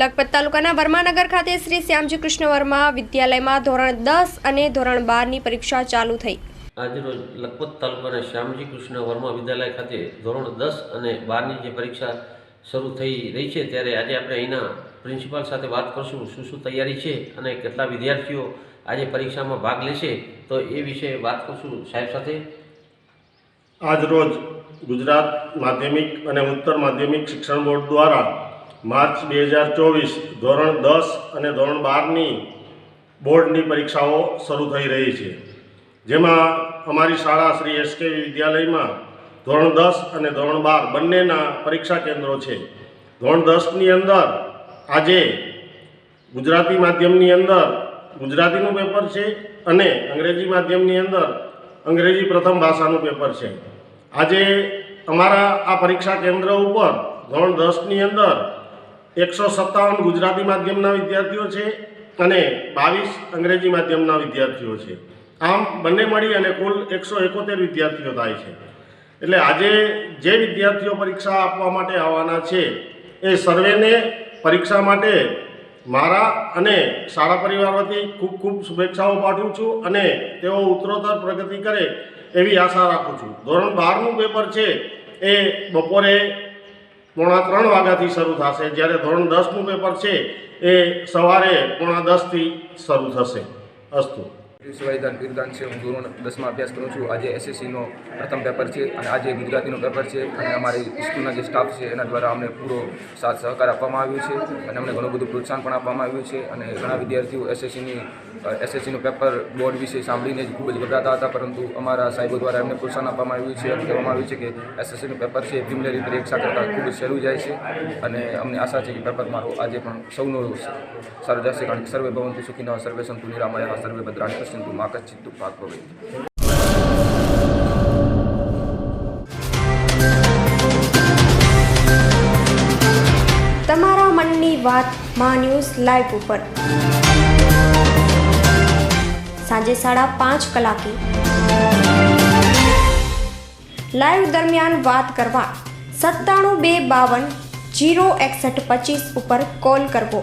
લખપત તાલુકાના વર્માનગર ખાતે શ્રી શ્યામજી કૃષ્ણ વર્મા વિદ્યાલયમાં ધોરણ દસ અને ધોરણ બારની પરીક્ષા ચાલુ થઈ. આજરોજ લખપત તાલુકાના શ્યામજી કૃષ્ણ વર્મા વિદ્યાલય ખાતે ધોરણ દસ અને બારની જે પરીક્ષા શરૂ થઈ રહી છે ત્યારે આજે આપણે અહીંના પ્રિન્સિપાલ સાથે વાત કરશું શું શું તૈયારી છે અને કેટલા વિદ્યાર્થીઓ આજે પરીક્ષામાં ભાગ લેશે તો એ વિશે વાત કરશું સાહેબ સાથે. આજરોજ ગુજરાત માધ્યમિક અને ઉત્તર માધ્યમિક શિક્ષણ બોર્ડ દ્વારા માર્ચ બે હજાર ચોવીસ ધોરણ દસ અને ધોરણ બારની બોર્ડની પરીક્ષાઓ શરૂ થઈ રહી છે. જેમાં અમારી શાળા શ્રી એસકે વિદ્યાલયમાં ધોરણ દસ અને ધોરણ બાર બંનેના પરીક્ષા કેન્દ્રો છે. ધોરણ દસની અંદર આજે ગુજરાતી માધ્યમની અંદર ગુજરાતીનું પેપર છે અને અંગ્રેજી માધ્યમની અંદર અંગ્રેજી પ્રથમ ભાષાનું પેપર છે. આજે અમારા આ પરીક્ષા કેન્દ્ર ઉપર ધોરણ દસની અંદર એકસો સત્તાવન ગુજરાતી માધ્યમના વિદ્યાર્થીઓ છે અને બાવીસ અંગ્રેજી માધ્યમના વિદ્યાર્થીઓ છે. આમ બંને મળી અને કુલ એકસો એકોતેર વિદ્યાર્થીઓ થાય છે. એટલે આજે જે વિદ્યાર્થીઓ પરીક્ષા આપવા માટે આવવાના છે એ સર્વેને પરીક્ષા માટે મારા અને શાળા પરિવાર વતી ખૂબ ખૂબ શુભેચ્છાઓ પાઠવું છું અને તેઓ ઉત્તરોત્તર પ્રગતિ કરે એવી આશા રાખું છું. ધોરણ બારનું પેપર છે એ બપોરે પોણા ત્રણ વાગ્યાથી શરૂ થશે. જ્યારે ધોરણ દસનું પેપર છે, એ સવારે પોણા દસથી શરૂ થશે અસ્તુ. શિવાયદાન બિરદાન છે, હું ધોરણ દસમાં અભ્યાસ કરું છું. આજે એસએસસીનો પ્રથમ પેપર છે અને આજે ગુજરાતીનો પેપર છે અને અમારી સ્કૂલના જે સ્ટાફ છે, એના દ્વારા અમને પૂરો સાથ સહકાર આપવામાં આવ્યો છે અને અમને ઘણું બધું પ્રોત્સાહન પણ આપવામાં આવ્યું છે અને ઘણા વિદ્યાર્થીઓ એસએસસીની એસએસસીનું પેપર બોર્ડ વિશે સાંભળીને જ ખૂબ જ ગભરાતા હતા, પરંતુ અમારા સાહેબો દ્વારા એમને પ્રોત્સાહન આપવામાં આવ્યું છે અને કહેવામાં આવ્યું છે કે એસએસસીનું પેપર છે પ્રિમિનરી પરીક્ષા કરતાં ખૂબ જ સહેલું જાય છે અને અમને આશા છે કે પેપર મારો આજે પણ સૌનો સારું જશે, કારણ કે સર્વે ભવંતુ સુખીનો સર્વે સંતુ નિરામયા સર્વે ભદ્રાણી મા કચ્છિત્તુ પાક તમારા મનની વાતમાં ન્યૂઝ લાઈવ ઉપર. સાંજે સાડા પાંચ કલાકે. લાઈવ દરમિયાન વાત કરવા સત્તાણું બે બાવન જીરો એકસઠ પચીસ ઉપર કોલ કરવો.